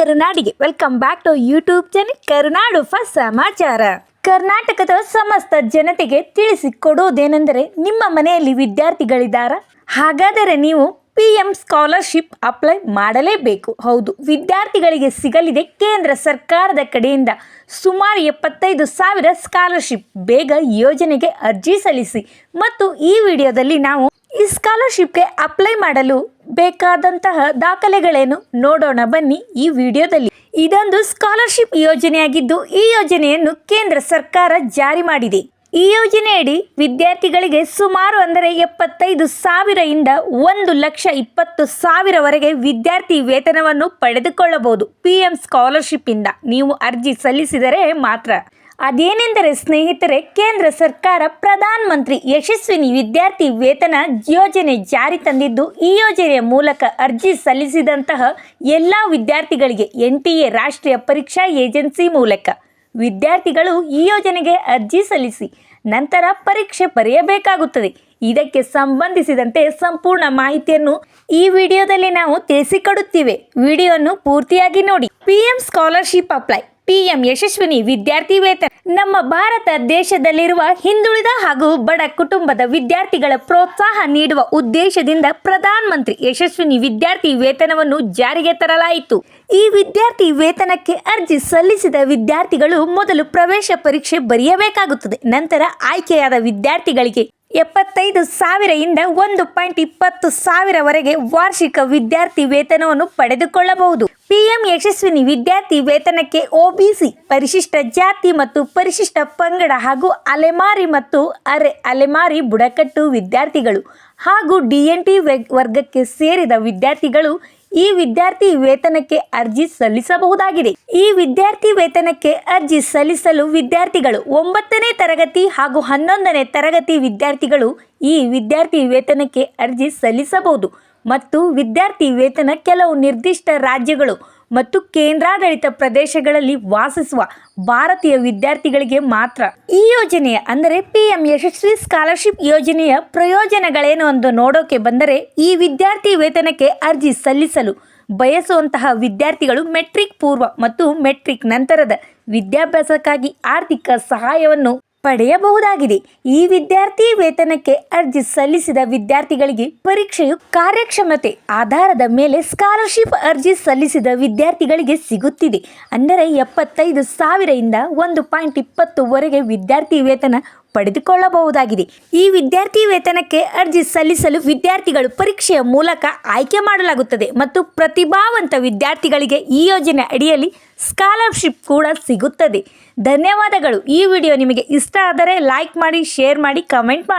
ಕರುನಾಡಿಗೆ. Welcome back to YouTube channel Karunadu first ಸಮಾಚಾರ. ಕರ್ನಾಟಕದ ಸಮಸ್ತ ಜನತೆಗೆ ತಿಳಿಸಿಕೊಡುವುದೇನೆಂದರೆ ನಿಮ್ಮ ಮನೆಯಲ್ಲಿ ವಿದ್ಯಾರ್ಥಿಗಳಿದ್ದಾರಾ? ಹಾಗಾದರೆ ನೀವು ಪಿ ಎಂ ಸ್ಕಾಲರ್ಶಿಪ್ ಅಪ್ಲೈ ಮಾಡಲೇಬೇಕು. ಹೌದು, ವಿದ್ಯಾರ್ಥಿಗಳಿಗೆ ಸಿಗಲಿದೆ ಕೇಂದ್ರ ಸರ್ಕಾರದ ಕಡೆಯಿಂದ ಸುಮಾರು ಎಪ್ಪತ್ತೈದು ಸಾವಿರ ಸ್ಕಾಲರ್ಶಿಪ್ ಬೇಗ ಯೋಜನೆಗೆ ಅರ್ಜಿ ಸಲ್ಲಿಸಿ. ಮತ್ತು ಈ ವಿಡಿಯೋದಲ್ಲಿ ನಾವು ಈ ಸ್ಕಾಲರ್ಶಿಪ್ಗೆ ಅಪ್ಲೈ ಮಾಡಲು ಬೇಕಾದಂತಹ ದಾಖಲೆಗಳೇನು ನೋಡೋಣ ಬನ್ನಿ ಈ ವಿಡಿಯೋದಲ್ಲಿ. ಇದೊಂದು ಸ್ಕಾಲರ್ಶಿಪ್ ಯೋಜನೆಯಾಗಿದ್ದು ಈ ಯೋಜನೆಯನ್ನು ಕೇಂದ್ರ ಸರ್ಕಾರ ಜಾರಿ ಮಾಡಿದೆ. ಈ ಯೋಜನೆಯಡಿ ವಿದ್ಯಾರ್ಥಿಗಳಿಗೆ ಸುಮಾರು ಅಂದರೆ ಎಪ್ಪತ್ತೈದು ಸಾವಿರದಿಂದ ಒಂದು ಲಕ್ಷ ಇಪ್ಪತ್ತು ಸಾವಿರವರೆಗೆ ವಿದ್ಯಾರ್ಥಿ ವೇತನವನ್ನು ಪಡೆದುಕೊಳ್ಳಬಹುದು. ಪಿ ಎಂ ಸ್ಕಾಲರ್ಶಿಪ್ಪಿಂದ ನೀವು ಅರ್ಜಿ ಸಲ್ಲಿಸಿದರೆ ಮಾತ್ರ. ಅದೇನೆಂದರೆ ಸ್ನೇಹಿತರೆ, ಕೇಂದ್ರ ಸರ್ಕಾರ ಪ್ರಧಾನ ಮಂತ್ರಿ ಯಶಸ್ವಿನಿ ವಿದ್ಯಾರ್ಥಿ ವೇತನ ಯೋಜನೆ ಜಾರಿ ತಂದಿದ್ದು, ಈ ಯೋಜನೆಯ ಮೂಲಕ ಅರ್ಜಿ ಸಲ್ಲಿಸಿದಂತಹ ಎಲ್ಲ ವಿದ್ಯಾರ್ಥಿಗಳಿಗೆ ಎನ್ ಟಿ ಎ ರಾಷ್ಟ್ರೀಯ ಪರೀಕ್ಷಾ ಏಜೆನ್ಸಿ ಮೂಲಕ ವಿದ್ಯಾರ್ಥಿಗಳು ಈ ಯೋಜನೆಗೆ ಅರ್ಜಿ ಸಲ್ಲಿಸಿ ನಂತರ ಪರೀಕ್ಷೆ ಬರೆಯಬೇಕಾಗುತ್ತದೆ. ಇದಕ್ಕೆ ಸಂಬಂಧಿಸಿದಂತೆ ಸಂಪೂರ್ಣ ಮಾಹಿತಿಯನ್ನು ಈ ವಿಡಿಯೋದಲ್ಲಿ ನಾವು ತಿಳಿಸಿಕೊಡುತ್ತೇವೆ. ವಿಡಿಯೋವನ್ನು ಪೂರ್ತಿಯಾಗಿ ನೋಡಿ. PM scholarship apply. PM Yashasvini ವಿದ್ಯಾರ್ಥಿ ವೇತನ ನಮ್ಮ ಭಾರತ ದೇಶದಲ್ಲಿರುವ ಹಿಂದುಳಿದ ಹಾಗೂ ಬಡ ಕುಟುಂಬದ ವಿದ್ಯಾರ್ಥಿಗಳ ಪ್ರೋತ್ಸಾಹ ನೀಡುವ ಉದ್ದೇಶದಿಂದ ಪ್ರಧಾನ ಮಂತ್ರಿ ಯಶಸ್ವಿನಿ ವಿದ್ಯಾರ್ಥಿ ವೇತನವನ್ನು ಜಾರಿಗೆ ತರಲಾಯಿತು. ಈ ವಿದ್ಯಾರ್ಥಿ ವೇತನಕ್ಕೆ ಅರ್ಜಿ ಸಲ್ಲಿಸಿದ ವಿದ್ಯಾರ್ಥಿಗಳು ಮೊದಲು ಪ್ರವೇಶ ಪರೀಕ್ಷೆ ಬರೆಯಬೇಕಾಗುತ್ತದೆ. ನಂತರ ಆಯ್ಕೆಯಾದ ವಿದ್ಯಾರ್ಥಿಗಳಿಗೆ ಎಪ್ಪತ್ತೈದು ಸಾವಿರದಿಂದ ಒಂದು ಪಾಯಿಂಟ್ ಇಪ್ಪತ್ತು ಸಾವಿರವರೆಗೆ ವಾರ್ಷಿಕ ವಿದ್ಯಾರ್ಥಿ ವೇತನವನ್ನು ಪಡೆದುಕೊಳ್ಳಬಹುದು. ಪಿಎಂ ಯಶಸ್ವಿನಿ ವಿದ್ಯಾರ್ಥಿ ವೇತನಕ್ಕೆ ಒಬಿಸಿ ಪರಿಶಿಷ್ಟ ಜಾತಿ ಮತ್ತು ಪರಿಶಿಷ್ಟ ಪಂಗಡ ಹಾಗೂ ಅಲೆಮಾರಿ ಮತ್ತು ಅರೆ ಅಲೆಮಾರಿ ಬುಡಕಟ್ಟು ವಿದ್ಯಾರ್ಥಿಗಳು ಹಾಗೂ ಡಿಎನ್ಟಿ ವರ್ಗಕ್ಕೆ ಸೇರಿದ ವಿದ್ಯಾರ್ಥಿಗಳು ಈ ವಿದ್ಯಾರ್ಥಿ ವೇತನಕ್ಕೆ ಅರ್ಜಿ ಸಲ್ಲಿಸಬಹುದಾಗಿದೆ. ಈ ವಿದ್ಯಾರ್ಥಿ ವೇತನಕ್ಕೆ ಅರ್ಜಿ ಸಲ್ಲಿಸಲು ವಿದ್ಯಾರ್ಥಿಗಳು ಒಂಬತ್ತನೇ ತರಗತಿ ಹಾಗೂ ಹನ್ನೊಂದನೇ ತರಗತಿ ವಿದ್ಯಾರ್ಥಿಗಳು ಈ ವಿದ್ಯಾರ್ಥಿ ವೇತನಕ್ಕೆ ಅರ್ಜಿ ಸಲ್ಲಿಸಬಹುದು. ಮತ್ತು ವಿದ್ಯಾರ್ಥಿ ವೇತನ ಕೆಲವು ನಿರ್ದಿಷ್ಟ ರಾಜ್ಯಗಳು ಮತ್ತು ಕೇಂದ್ರಾಡಳಿತ ಪ್ರದೇಶಗಳಲ್ಲಿ ವಾಸಿಸುವ ಭಾರತೀಯ ವಿದ್ಯಾರ್ಥಿಗಳಿಗೆ ಮಾತ್ರ. ಈ ಯೋಜನೆಯ ಅಂದರೆ ಪಿ ಎಂ ಯಶಸ್ವಿ ಸ್ಕಾಲರ್ಶಿಪ್ ಯೋಜನೆಯ ಪ್ರಯೋಜನಗಳೇನು ಎಂದು ನೋಡೋಕೆ ಬಂದರೆ ಈ ವಿದ್ಯಾರ್ಥಿ ವೇತನಕ್ಕೆ ಅರ್ಜಿ ಸಲ್ಲಿಸಲು ಬಯಸುವಂತಹ ವಿದ್ಯಾರ್ಥಿಗಳು ಮೆಟ್ರಿಕ್ ಪೂರ್ವ ಮತ್ತು ಮೆಟ್ರಿಕ್ ನಂತರದ ವಿದ್ಯಾಭ್ಯಾಸಕ್ಕಾಗಿ ಆರ್ಥಿಕ ಸಹಾಯವನ್ನು ಪಡೆಯಬಹುದಾಗಿದೆ. ಈ ವಿದ್ಯಾರ್ಥಿ ವೇತನಕ್ಕೆ ಅರ್ಜಿ ಸಲ್ಲಿಸಿದ ವಿದ್ಯಾರ್ಥಿಗಳಿಗೆ ಪರೀಕ್ಷೆಯು ಕಾರ್ಯಕ್ಷಮತೆ ಆಧಾರದ ಮೇಲೆ ಸ್ಕಾಲರ್ಶಿಪ್ ಅರ್ಜಿ ಸಲ್ಲಿಸಿದ ವಿದ್ಯಾರ್ಥಿಗಳಿಗೆ ಸಿಗುತ್ತಿದೆ. ಅಂದರೆ ಎಪ್ಪತ್ತೈದು ಸಾವಿರದಿಂದ ಒಂದು ಪಾಯಿಂಟ್ ಇಪ್ಪತ್ತುವರೆಗೆ ವಿದ್ಯಾರ್ಥಿ ವೇತನ ಪಡೆದುಕೊಳ್ಳಬಹುದಾಗಿದೆ. ಈ ವಿದ್ಯಾರ್ಥಿ ವೇತನಕ್ಕೆ ಅರ್ಜಿ ಸಲ್ಲಿಸಲು ವಿದ್ಯಾರ್ಥಿಗಳು ಪರೀಕ್ಷೆಯ ಮೂಲಕ ಆಯ್ಕೆ ಮಾಡಲಾಗುತ್ತದೆ ಮತ್ತು ಪ್ರತಿಭಾವಂತ ವಿದ್ಯಾರ್ಥಿಗಳಿಗೆ ಈ ಯೋಜನೆ ಅಡಿಯಲ್ಲಿ ಸ್ಕಾಲರ್ಶಿಪ್ ಕೂಡ ಸಿಗುತ್ತದೆ. ಧನ್ಯವಾದಗಳು. ಈ ವಿಡಿಯೋ ನಿಮಗೆ ಇಷ್ಟ ಆದರೆ ಲೈಕ್ ಮಾಡಿ, ಶೇರ್ ಮಾಡಿ, ಕಮೆಂಟ್ ಮಾಡಿ.